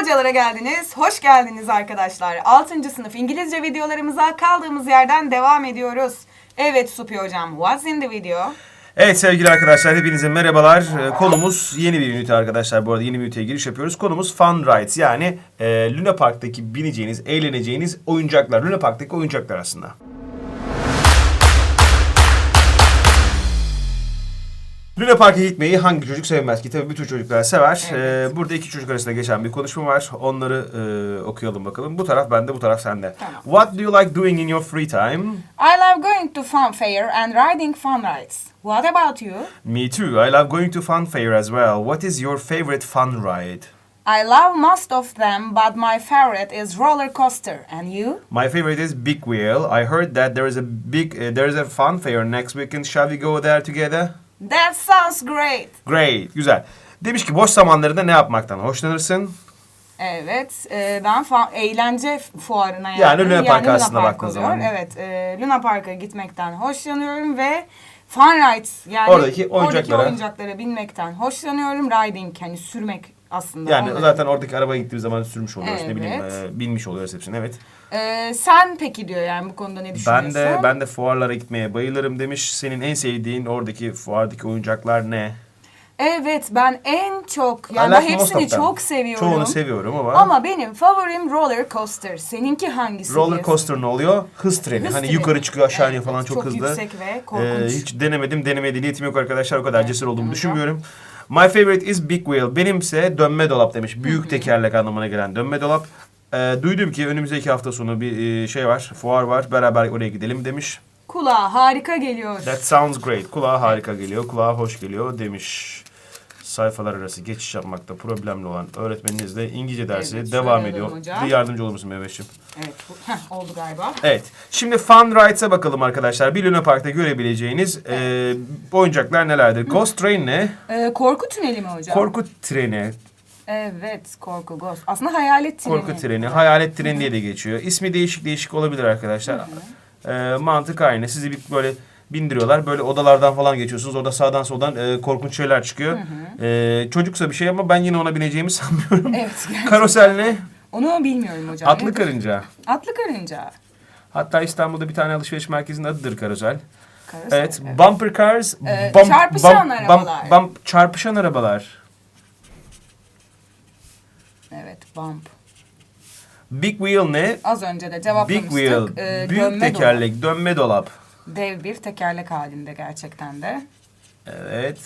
Hocalara geldiniz, hoş geldiniz arkadaşlar. 6. sınıf İngilizce videolarımıza kaldığımız yerden devam ediyoruz. Evet Supi hocam, what's in the video? Evet sevgili arkadaşlar hepinize merhabalar. Ee, Konumuz yeni bir ünite arkadaşlar. Bu arada yeni bir üniteye giriş yapıyoruz. Konumuz fun rides yani e, Luna Park'taki bineceğiniz, eğleneceğiniz oyuncaklar. Luna Park'taki oyuncaklar aslında. Luna Park'a gitmeyi hangi çocuk sevmez ki? Tabii bütün çocuklar sever. Evet. Ee, burada iki çocuk arasında geçen bir konuşma var. Onları e, okuyalım bakalım. Bu taraf bende, bu taraf sende. Tamam. What do you like doing in your free time? I love going to fun fair and riding fun rides. What about you? Me too. I love going to fun fair as well. What is your favorite fun ride? I love most of them, but my favorite is roller coaster. And you? My favorite is Big Wheel. I heard that there is a big, uh, there is a fun fair next weekend. Shall we go there together? That sounds great. Great, güzel. Demiş ki boş zamanlarında ne yapmaktan hoşlanırsın? Evet, e, ben fa- eğlence fuarına yani, Yani Luna Park'a aslında Park baktığın oluyor. zaman. Evet, e, Luna Park'a gitmekten hoşlanıyorum ve fun rides yani Oradaki oyuncaklara. Yani onları. zaten oradaki arabaya gittiğimiz zaman sürmüş oluyoruz. Ne bileyim Evet. e, binmiş oluyoruz hepsini evet. E, sen peki diyor yani bu konuda ne düşünüyorsun? Ben de ben de fuarlara gitmeye bayılırım demiş. Senin en sevdiğin oradaki fuardaki oyuncaklar ne? Evet, ben en çok yani ben hepsini çok seviyorum. Çoğunu seviyorum ama, Ama benim favorim roller coaster. Seninki hangisi? roller coaster ne oluyor? Hız treni. Hız hani treni. yukarı çıkıyor aşağı iniyor Evet, falan çok, çok hızlı. yüksek ve Ee, korkunç. hiç denemedim. Denemeye niyetim yok arkadaşlar. O kadar cesur olduğumu hocam. düşünmüyorum. My favorite is big wheel. Benimse dönme dolap demiş. Büyük tekerlek anlamına gelen dönme dolap. Ee, duydum ki önümüzdeki hafta sonu bir e, şey var. Fuar var. Beraber oraya gidelim demiş. Kulağa harika geliyor. That sounds great. Kulağa harika geliyor. Kulağa hoş geliyor demiş. Sayfalar arası geçiş yapmakta problemli olan öğretmeninizle İngilizce dersi Evet, devam şöyle ediyor. alalım hocam. Bir yardımcı olur musun Mehmetciğim? Evet, bu, heh, oldu galiba. Evet. Şimdi Fun Rides'a bakalım arkadaşlar. Bir Luna Park'ta görebileceğiniz e, oyuncaklar nelerdir? Ghost Train ne? Ee, korku tüneli mi hocam? Korku treni, Evet, korku ghost. Aslında hayalet treni. korku treni, hayalet treni diye de geçiyor. İsmi değişik değişik olabilir arkadaşlar. E, mantık aynı. Sizi bir böyle bindiriyorlar. Böyle odalardan falan geçiyorsunuz. Orada sağdan soldan e, korkunç şeyler çıkıyor. E, çocuksa bir şey ama ben yine ona bineceğimi sanmıyorum. Evet. gerçekten. Karosel ne? Onu bilmiyorum hocam. Atlı Nedir? karınca. Atlı karınca. Hatta İstanbul'da bir tane alışveriş merkezinin adıdır karosel. Karosel, Evet, bumper cars, Ee, bump- çarpışan bump- arabalar. bump- bump- çarpışan arabalar. Evet, bump. Big wheel ne? Az önce de Big cevaplamıştık. wheel, Ee, büyük dönme tekerlek, dönme dolap. Dev bir tekerlek halinde gerçekten de. Evet.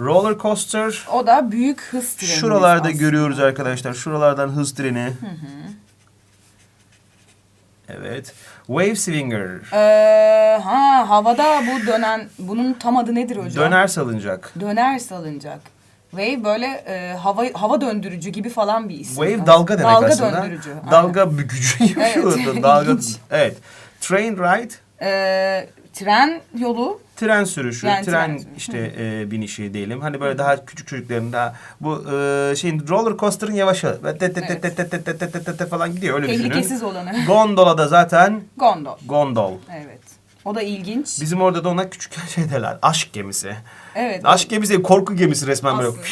Roller coaster. O da büyük hız treni. Şuralarda aslında. görüyoruz arkadaşlar. Şuralardan hız treni. Evet. Wave swinger. Ee, ha havada bu dönen bunun tam adı nedir hocam? Döner salıncak. Döner salıncak. Wave böyle e, hava hava döndürücü gibi falan bir isim. Wave dalga demek dalga aslında. döndürücü. aynen. Dalga bükücü. Evet, dalga. Evet. Train ride. Ee, tren yolu. Tren sürüşü, Yani tren, tren sürüşü. işte e, binişi diyelim. Hani böyle daha küçük çocukların daha bu e, şeyin roller coaster'ın yavaşı. Böyle tet tet tet tet tet tet tet tet tet tet falan gidiyor öyle düşünün. Tehlikesiz olanı. Gondola da zaten Gondol. gondol. Evet. O da ilginç. Bizim orada da ona küçük şey derler. Aşk gemisi. Evet. Aşk gemisi, korku gemisi resmen böyle. aslında.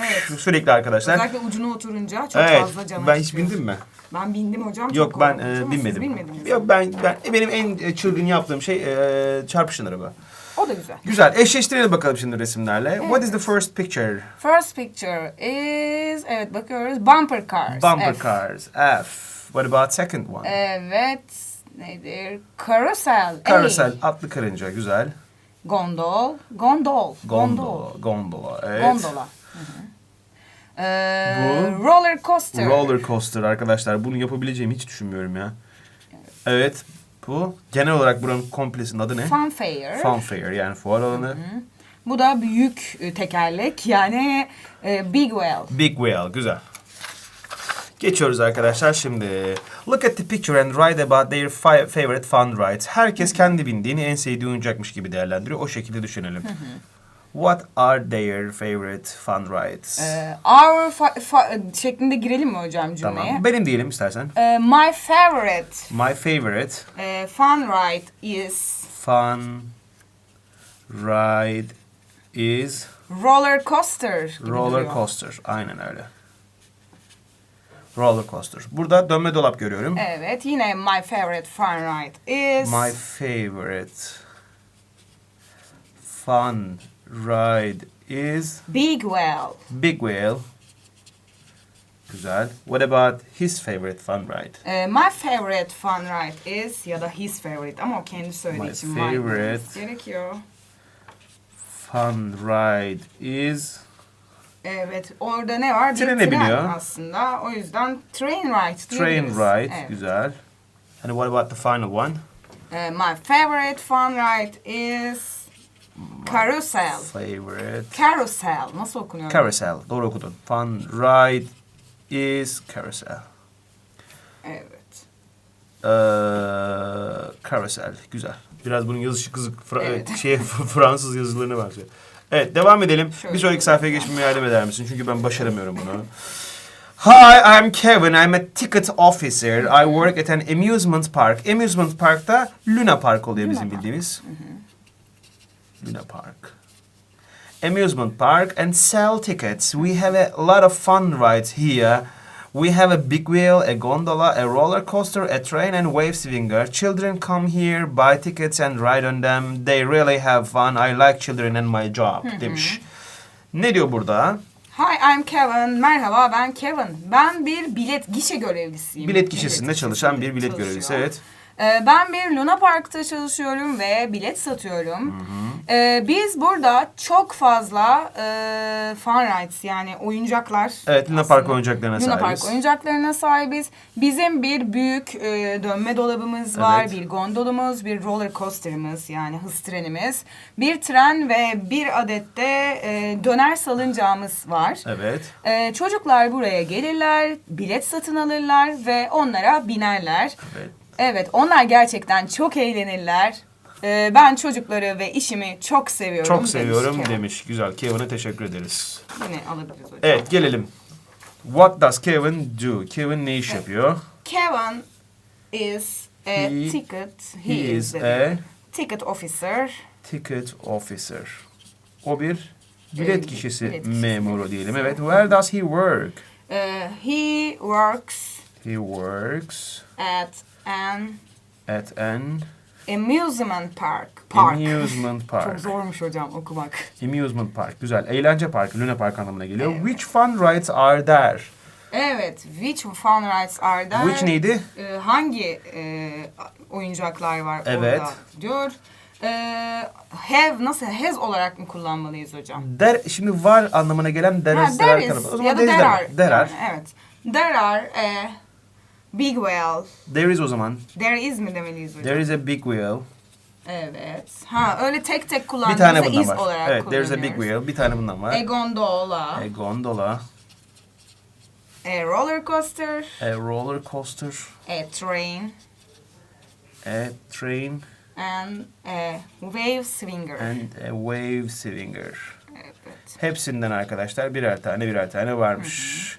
Evet. Sürekli arkadaşlar. Özellikle ucuna oturunca çok Evet. fazla canı Ben hiç çıkıyor. bindim mi? Ben bindim hocam. çok Yok ben korkunç e, ama siz binmedim. binmediniz. Yok ben ben e, benim en çılgın yaptığım şey e, çarpışın araba. O da güzel. Güzel. Eşleştirelim bakalım şimdi resimlerle. What is the first picture? First picture is evet bakıyoruz bumper cars. Bumper F. cars. F. What about second one? Evet. Nedir? Carousel. A. Carousel. Atlı karınca. Güzel. Gondol. Gondol. Gondola. Gondola. Evet. Gondola. Hı hı. Ee, Bu? roller coaster. Roller coaster arkadaşlar. Bunu yapabileceğimi hiç düşünmüyorum ya. Evet. Bu. Genel olarak buranın komplesinin adı ne? Fun fair. Fun fair yani fuar alanı. Bu da büyük e, tekerlek yani e, big wheel. Big whale. Güzel. Geçiyoruz arkadaşlar şimdi. Look at the picture and write about their favorite fun rides. Herkes kendi bindiğini en sevdiği oyuncakmış gibi değerlendiriyor. O şekilde düşünelim. What are their favorite fun rides? Ee, our fa- fa- şeklinde girelim mi hocam cümleye? tamam. Benim diyelim istersen. Ee, my favorite My favorite e, fun ride is fun ride is roller coaster. gibi roller duruyor. coaster. Aynen öyle. roller coaster. Burada dönme dolap görüyorum. Evet yine my favorite fun ride is... My favorite fun ride is Big Well. Big Whale. Güzel. What about his favorite fun ride? Ee, my favorite fun ride is ya da his favorite ama o kendi söylediği My için my favorite- dememiz gerekiyor. Fun ride is Evet orada ne var? Bir Trene tren biniyor. aslında. O yüzden train ride train diyebiliriz. ride. Evet. Güzel. And what about the final one? Ee, my favorite fun ride is carousel. Favorite Carousel. Nasıl okunuyor? carousel. Doğru okudun. Fun ride is carousel. Evet. Ee, carousel. Güzel. Biraz bunun yazışı kızık. Fra- Evet. şey, Fransız yazılarına benziyor. Evet devam edelim. Şöyle. Bir sonraki sayfaya geçmeme yardım eder misin? Çünkü ben başaramıyorum bunu. Hi, I'm Kevin. I'm a ticket officer. I work at an amusement park. Amusement Park'ta Luna Park oluyor Luna bizim Park. bildiğimiz. Luna Park. Amusement park and sell tickets. We have a lot of fun rides here. We have a big wheel, a gondola, a roller coaster, a train, and wave swinger. Children come here, buy tickets, and ride on them. They really have fun. I like children and my job demiş. Ne diyor burada? Hi, I'm Kevin. Merhaba, ben Kevin. Ben bir bilet gişe görevlisiyim. Bilet gişesinde çalışan bir bilet çalışıyor. görevlisi. Evet. Ee, ben bir Luna Park'ta çalışıyorum ve bilet satıyorum. Ee, biz burada çok fazla e, fun rides yani oyuncaklar. Evet, Luna aslında. Park oyuncaklarına Luna sahibiz. Park oyuncaklarına sahibiz. Bizim bir büyük e, dönme dolabımız var, Evet. bir gondolumuz, bir roller coaster'ımız yani hız trenimiz, bir tren ve bir adet de e, döner salıncağımız var. Evet. Ee, çocuklar buraya gelirler, bilet satın alırlar ve onlara binerler. Evet. Evet, onlar gerçekten çok eğlenirler. Ee, ben çocukları ve işimi çok seviyorum. Çok seviyorum demiş. Güzel. Kevin'e teşekkür ederiz. Yine alabiliriz hocam. Evet gelelim. What does Kevin do? Kevin ne iş yapıyor? Kevin is a He- ticket. he is the a- ticket officer. Ticket officer. O bir Ee, bilet kişisi bilet kişisi. memuru diyelim. Evet. Where does he work? Uh, he works He works at an at an amusement park. Park. amusement Çok park. zormuş hocam okumak. Amusement park. Güzel. Eğlence parkı. Luna Park anlamına geliyor. Which fun rides are there? Evet, which fun rides are there? Which neydi? Ee, hangi e, oyuncaklar var Evet. orada diyor. Ee, have nasıl has olarak mı kullanmalıyız hocam? Der, şimdi var anlamına gelen there Ha, is, there is. O zaman ya da there is there are. There yani, are. Evet. There are a big whale. There is o zaman. There is mi demeliyiz hocam? There is a big wheel. Evet. Ha öyle tek tek Bir kullandığımızda tane bundan is var. olarak Evet, there is a big kullanıyoruz. wheel. Bir tane bundan var. A gondola, A gondola, a roller coaster, a roller coaster, a train a train, and a wave swinger. and a wave swinger. Evet. Hepsinden arkadaşlar birer tane birer tane varmış.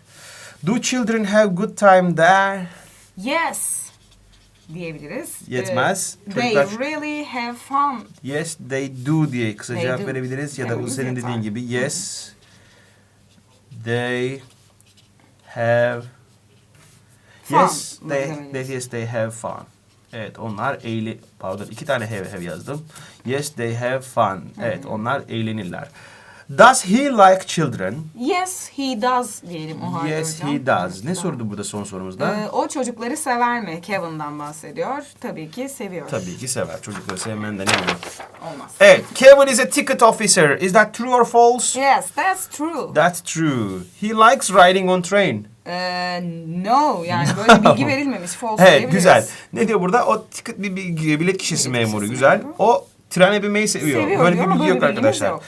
Do children have good time there? Yes diyebiliriz. Yetmez. Ee, they Çocuklar- really have fun. Yes, they do diye kısa They cevap do. verebiliriz ya da Dememiz senin dediğin gibi yes, they have Fun yes, mı they, demeliyiz? they yes they have fun. Evet, onlar eğli pardon iki tane have have yazdım. Yes, they have fun. Evet, onlar eğlenirler. Does he like children? Yes, he does diyelim o halde Yes, hocam. he does. Ne sordu burada son sorumuzda? Ee, o çocukları sever mi? Kevin'dan bahsediyor. Tabii ki seviyor. Tabii ki sever. Çocukları sevmenden ne olur. Olmaz. Evet, Kevin is a ticket officer. Is that true or false? Yes, that's true. That's true. He likes riding on train. Ee, no, yani böyle bilgi verilmemiş. False Evet, diyebiliriz. güzel. Ne diyor burada? O ticket bir, bir bilet kişisi memuru. Güzel. memuru. O trene binmeyi seviyor. Seviyor böyle diyor bir ama bilgi yok böyle bilgimiz arkadaşlar. yok.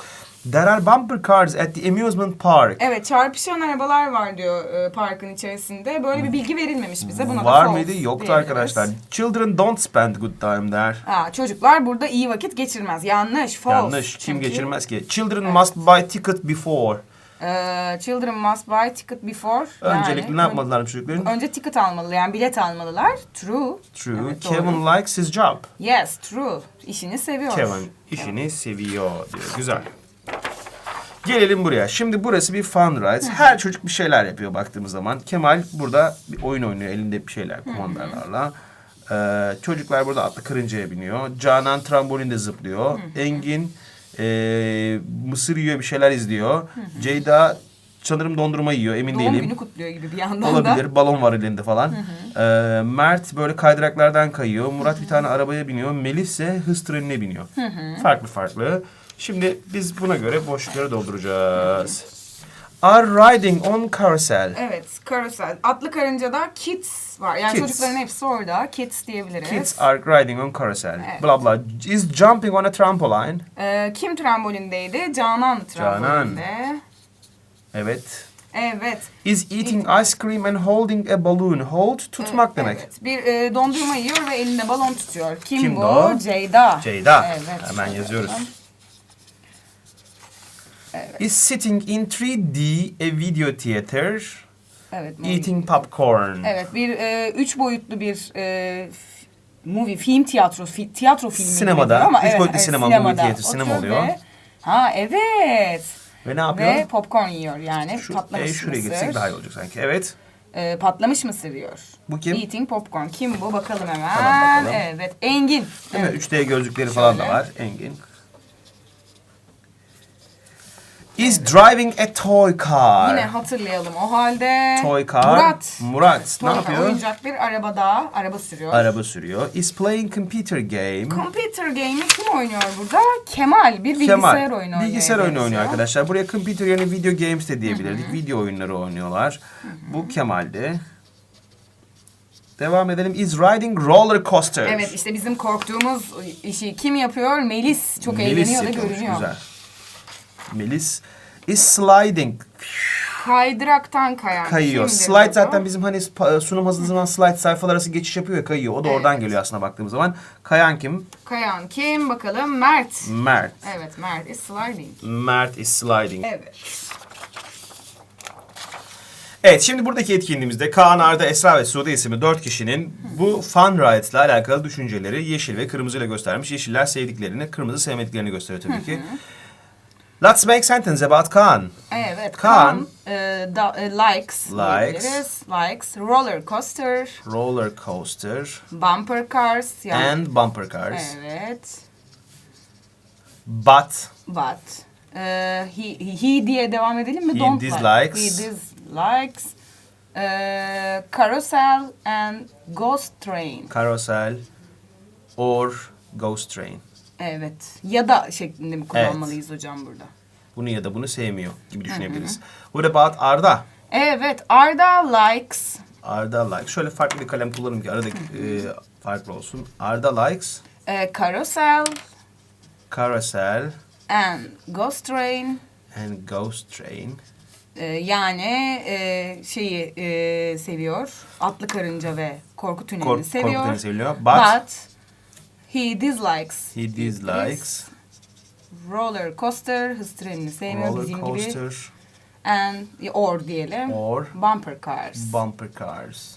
There are bumper cars at the amusement park. Evet, çarpışan arabalar var diyor e, parkın içerisinde. Böyle bir bilgi verilmemiş bize. Buna da Var false mıydı? Yoktu diyebiliriz. arkadaşlar. Children don't spend good time there. Aa, çocuklar burada iyi vakit geçirmez. Yanlış, false. Yanlış. Kim Çünkü, geçirmez ki? Children must buy ticket before. e, children must buy ticket before. Öncelikle Yani ne yapmalılar çocukların? Önce ticket almalı yani bilet almalılar. True. True. Evet, doğru. Kevin likes his job. Yes, true. İşini seviyor. Kevin işini seviyor diyor. Güzel. Gelelim buraya. Şimdi burası bir fun ride. Her çocuk bir şeyler yapıyor baktığımız zaman. Kemal burada bir oyun oynuyor. Elinde bir şeyler kumandalarla. Ee, çocuklar burada atlı karıncaya biniyor. Canan trambolinde zıplıyor. Engin ee, mısır yiyor bir şeyler izliyor. Ceyda sanırım dondurma yiyor emin Doğum değilim. günü kutluyor gibi bir yandan da. Olabilir. Balon var elinde falan. Ee, Mert böyle kaydıraklardan kayıyor. Murat bir tane arabaya biniyor. Melih ise hız trenine biniyor. Farklı farklı. Şimdi biz buna göre boşlukları dolduracağız. Are riding on carousel. Evet, karusel. Atlı karıncada kids var. Yani Kids. çocukların hepsi orada. Kids diyebiliriz. Kids are riding on carousel. Evet. Bla bla. Is jumping on a trampoline. Ee, kim trambolindeydi? Canan trambolinde. Evet. Evet. Is eating ice cream and holding a balloon. Hold tutmak demek. Evet. Bir e, dondurma yiyor ve elinde balon tutuyor. Kim Kimdi bu? o? Ceyda. Ceyda. Evet. Hemen şöyle yazıyoruz. Bakalım. Is sitting in 3D a video theater. Evet. movie. Eating popcorn. Evet, bir e, üç boyutlu bir e, movie, film tiyatro, fi, tiyatro filmi Sinemada, ama üç boyutlu sinema, movie theater, sinema oturuyor oluyor. ve- ha evet. Ve ne yapıyor? Ve popcorn yiyor yani. Şu, patlamış e, şuraya mısır. gitsek daha iyi olacak sanki. Evet. E, patlamış mısır yiyor. Bu kim? Eating popcorn. Kim bu? Bakalım hemen. Hemen bakalım. Evet. Engin. Değil Evet. mi? 3D gözlükleri falan da var. Engin. Is driving a toy car. Yine hatırlayalım o halde. Toy car. Murat. Murat Toy ne car, yapıyor? Oyuncak bir arabada. Araba sürüyor. Araba sürüyor. Is playing computer game. Computer game'i kim oynuyor burada? Kemal. Bir bilgisayar oyunu oynuyor. Bilgisayar oyunu oynuyor arkadaşlar. Buraya computer yani video games de diyebilirdik. Video oyunları oynuyorlar. Bu Kemal'di. Devam edelim. Is riding roller coaster. Evet işte bizim korktuğumuz işi kim yapıyor? Melis. Çok Melis eğleniyor da yapıyormuş, görünüyor. Güzel. Melis is sliding. Kaydıraktan kayan. Kayıyor. kimdir Slide bu? zaten bizim hani sunum hazırladığı zaman slide sayfalar arası geçiş yapıyor ya kayıyor. O da oradan Evet. geliyor aslında baktığımız zaman. Kayan kim? Kayan kim? Bakalım. Mert. Mert. Evet Mert is sliding. Mert is sliding. Evet. Evet şimdi buradaki etkinliğimizde Kaan, Arda, Esra ve Sude isimli dört kişinin bu fun rides ile alakalı düşünceleri yeşil ve kırmızı ile göstermiş. Yeşiller sevdiklerini, kırmızı sevmediklerini gösteriyor tabii ki. Let's make sentence about Kaan. Evet. Kaan. Kaan, e, da, e, likes. Likes. diyebiliriz. Likes. Roller coaster. Roller coaster Bumper cars. Yani, and bumper cars. Evet. But But. e, he, he diye devam edelim mi? He Don't like. dislikes. He dislikes. e, carousel and ghost train. carousel or ghost train. Evet. Ya da şeklinde mi kullanmalıyız hocam burada? Bunu ya da bunu sevmiyor gibi düşünebiliriz. What about Arda? Evet. Arda likes. Arda likes. Şöyle farklı bir kalem kullanırım ki aradaki e, farklı olsun. Arda likes e, carousel carousel and ghost train. and ghost train. E, yani e, şeyi e, seviyor. Atlı karınca ve korku tünelini Kork, seviyor. korkutuğunu seviyor. But, But he dislikes he dislikes roller coaster, hız trenini sevmiyor roller bizim coaster gibi. And or diyelim. or Bumper cars. bumper cars.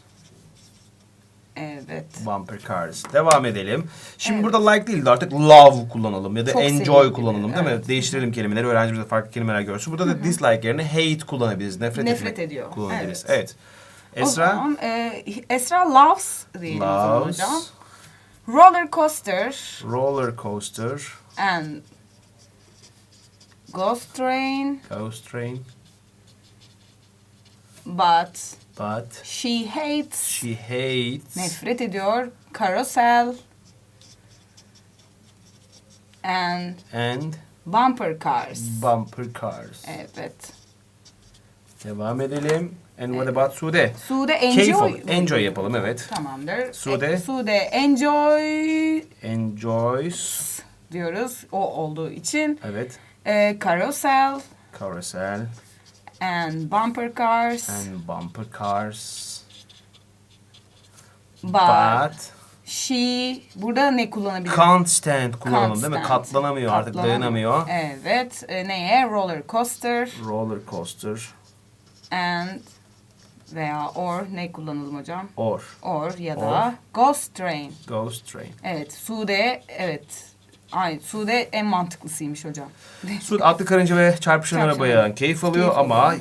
evet. Bumper cars. Devam edelim. Şimdi Evet. burada like değil de artık love kullanalım ya da Çok enjoy kullanalım değil mi? evet. Değiştirelim kelimeleri. Öğrencimiz de farklı kelimeler görsün. Burada da dislike yerine hate kullanabiliriz. Nefret, Nefret etmek ediyor. kullanabiliriz. Evet. Evet. O Esra zaman, e, Esra loves diyelim o zaman loves hocam. Roller coaster roller coaster, and ghost train ghost train, but but she hates she hates nefret ediyor carousel and and bumper cars. bumper cars. evet. Devam edelim. And what about Sude? Sude Keyif enjoy. al- enjoy yapalım evet. Tamamdır. Sude? E, Sude enjoy Enjoys. diyoruz o olduğu için. Evet. E, carousel Carousel and bumper cars. and bumper cars. but, But she burada ne kullanabiliriz? can't stand kullanalım değil mi? Constant. Katlanamıyor artık Katlanamıyor. dayanamıyor. Evet. E, neye? Roller coaster Roller coaster and veya or ne kullanalım hocam? or Or ya da Or. ghost train. ghost train. Evet. Sude evet Ay Sude en mantıklısıymış hocam. Suud atlı karınca ve çarpışan Çarpışan arabaya araba. keyif alıyor Keyif ama alıyor.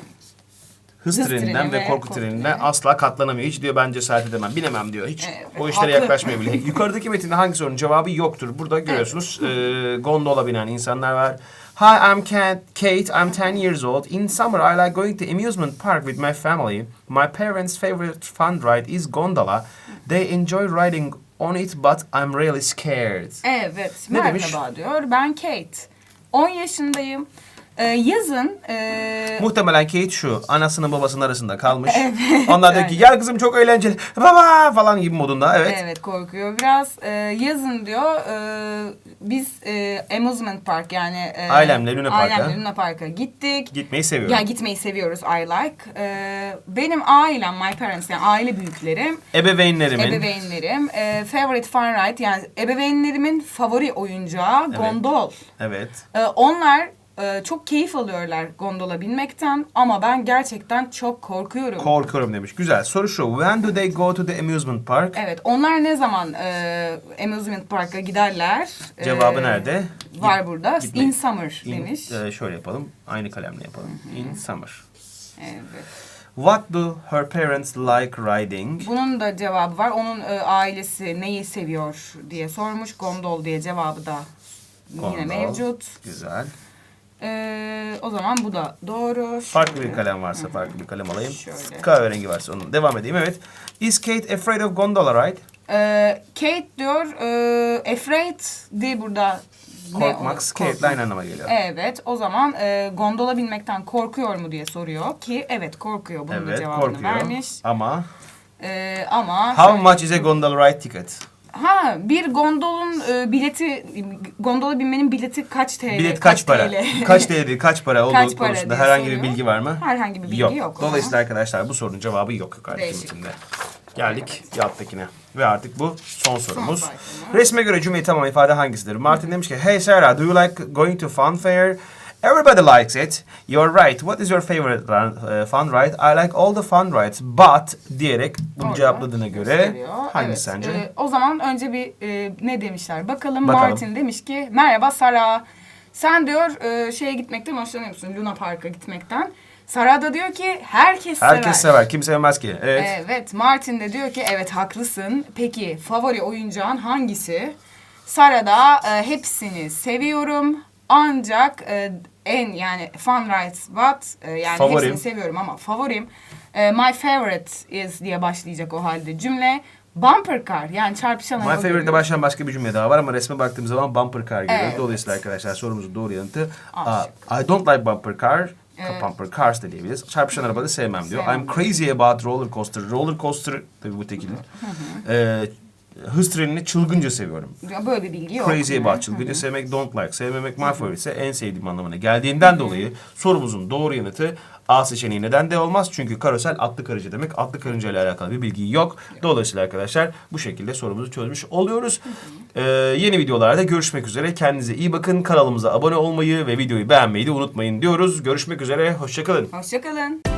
hız Hız treninden treni ve korku treninden treni. asla katlanamıyor. Hiç diyor ben cesaret edemem, binemem diyor. Hiç Evet, o işlere haklı. yaklaşmıyor bile. Yukarıdaki metinde hangi sorunun cevabı yoktur? Burada görüyorsunuz e, gondola binen insanlar var. Hi, I'm Kat, Kate. I'm 10 years old. In summer, I like going to amusement park with my family. My parents' favorite fun ride is gondola. They enjoy riding on it, but I'm really scared. Evet, Ne merhaba demiş? diyor. Ben Kate. 10 yaşındayım. Ee, yazın e, Muhtemelen Kate şu anasının babasının arasında kalmış. Onlar diyor ki gel kızım çok eğlenceli. Baba falan gibi modunda evet. evet. korkuyor biraz. Ee, yazın diyor e, biz e, amusement park yani e, Ailemle Luna Park'a. ailemle Luna Park'a gittik. Gitmeyi seviyorum. Ya gitmeyi seviyoruz I like. Ee, benim ailem, my parents yani aile büyüklerim, Ebeveynlerimin ebeveynlerim, e, favorite fun ride yani ebeveynlerimin favori oyuncağı Evet. gondol. evet. Ee, onlar e, çok keyif alıyorlar gondola binmekten ama ben gerçekten çok korkuyorum. Korkuyorum demiş. Güzel. Soru şu. When do they go to the amusement park? evet, onlar ne zaman e, amusement park'a giderler? Cevabı Ee, nerede? Var burada. gitme- In summer In- demiş. e, şöyle yapalım. Aynı kalemle yapalım. In summer. Evet. What do her parents like riding? Bunun da cevabı var. Onun e, ailesi neyi seviyor diye sormuş. Gondol diye cevabı da yine Gondol. mevcut. Güzel. Ee, o zaman bu da doğru. Farklı Şöyle. bir kalem varsa farklı bir kalem alayım. Şöyle. Kahverengi varsa onun. Devam edeyim. Evet. Is Kate afraid of gondola ride? Ee, Kate diyor e, afraid diye burada Korkmak, Korkmak. aynı anlama geliyor. Evet o zaman e, gondola binmekten korkuyor mu diye soruyor ki evet korkuyor bunun da Evet, cevabını korkuyor. vermiş. Ama Ee, ama how şöyle- much is a gondola ride ticket? Ha bir gondolun e, bileti gondola binmenin bileti kaç TL? Bilet kaç, para? TL? kaç TL, kaç para olduğu Kaç para konusunda diye herhangi bir bilgi var mı? Herhangi bir bilgi yok. ama. Dolayısıyla arkadaşlar bu sorunun cevabı yok yukarıdaki Değişik. metinde. Geldik yattakine. Ve artık bu son sorumuz. sorumuz. Resme göre cümleyi tamam ifade hangisidir? Martin demiş ki Hey Sarah, do you like going to fun fair? Everybody likes it. You're right. What is your favorite uh, fun ride? I like all the fun rides, but diyerek bunu Orada cevapladığına göre gösteriyor. hangisi Evet, sence? e, o zaman önce bir e, ne demişler bakalım. Bakalım. Martin demiş ki merhaba Sara. Sen diyor e, şeye gitmekten hoşlanıyor musun? Luna Park'a gitmekten. Sara da diyor ki herkes, Herkes sever. sever. Kim sevmez ki? Evet. Evet. Martin de diyor ki evet haklısın. Peki favori oyuncağın hangisi? Sara da e, hepsini seviyorum. Ancak e, en yani fun rides but e, yani Favorim. hepsini seviyorum ama favorim e, my favorite is diye başlayacak o halde cümle. Bumper car yani çarpışan My araba favorite'de görüyoruz. başlayan başka bir cümle daha var ama resme baktığım zaman bumper car geliyor. Evet. Dolayısıyla arkadaşlar sorumuzun doğru yanıtı A uh, I don't like bumper car. Evet. Bumper cars da diyebiliriz. Çarpışan arabayı sevmem diyor. Sevmem. I'm crazy about roller coaster. Roller coaster tabii bu tekilin. Ee, hız trenini çılgınca seviyorum. Ya Böyle bir bilgi yok. Crazy about çılgınca sevmek don't like. Sevmemek my favorite ise en sevdiğim anlamına geldiğinden dolayı sorumuzun doğru yanıtı A seçeneği neden de olmaz. Çünkü karosel atlı karınca demek. Atlı karınca ile alakalı bir bilgi yok. Dolayısıyla arkadaşlar bu şekilde sorumuzu çözmüş oluyoruz. Ee, yeni videolarda görüşmek üzere. Kendinize iyi bakın. Kanalımıza abone olmayı ve videoyu beğenmeyi de unutmayın diyoruz. Görüşmek üzere. Hoşçakalın. Hoşçakalın.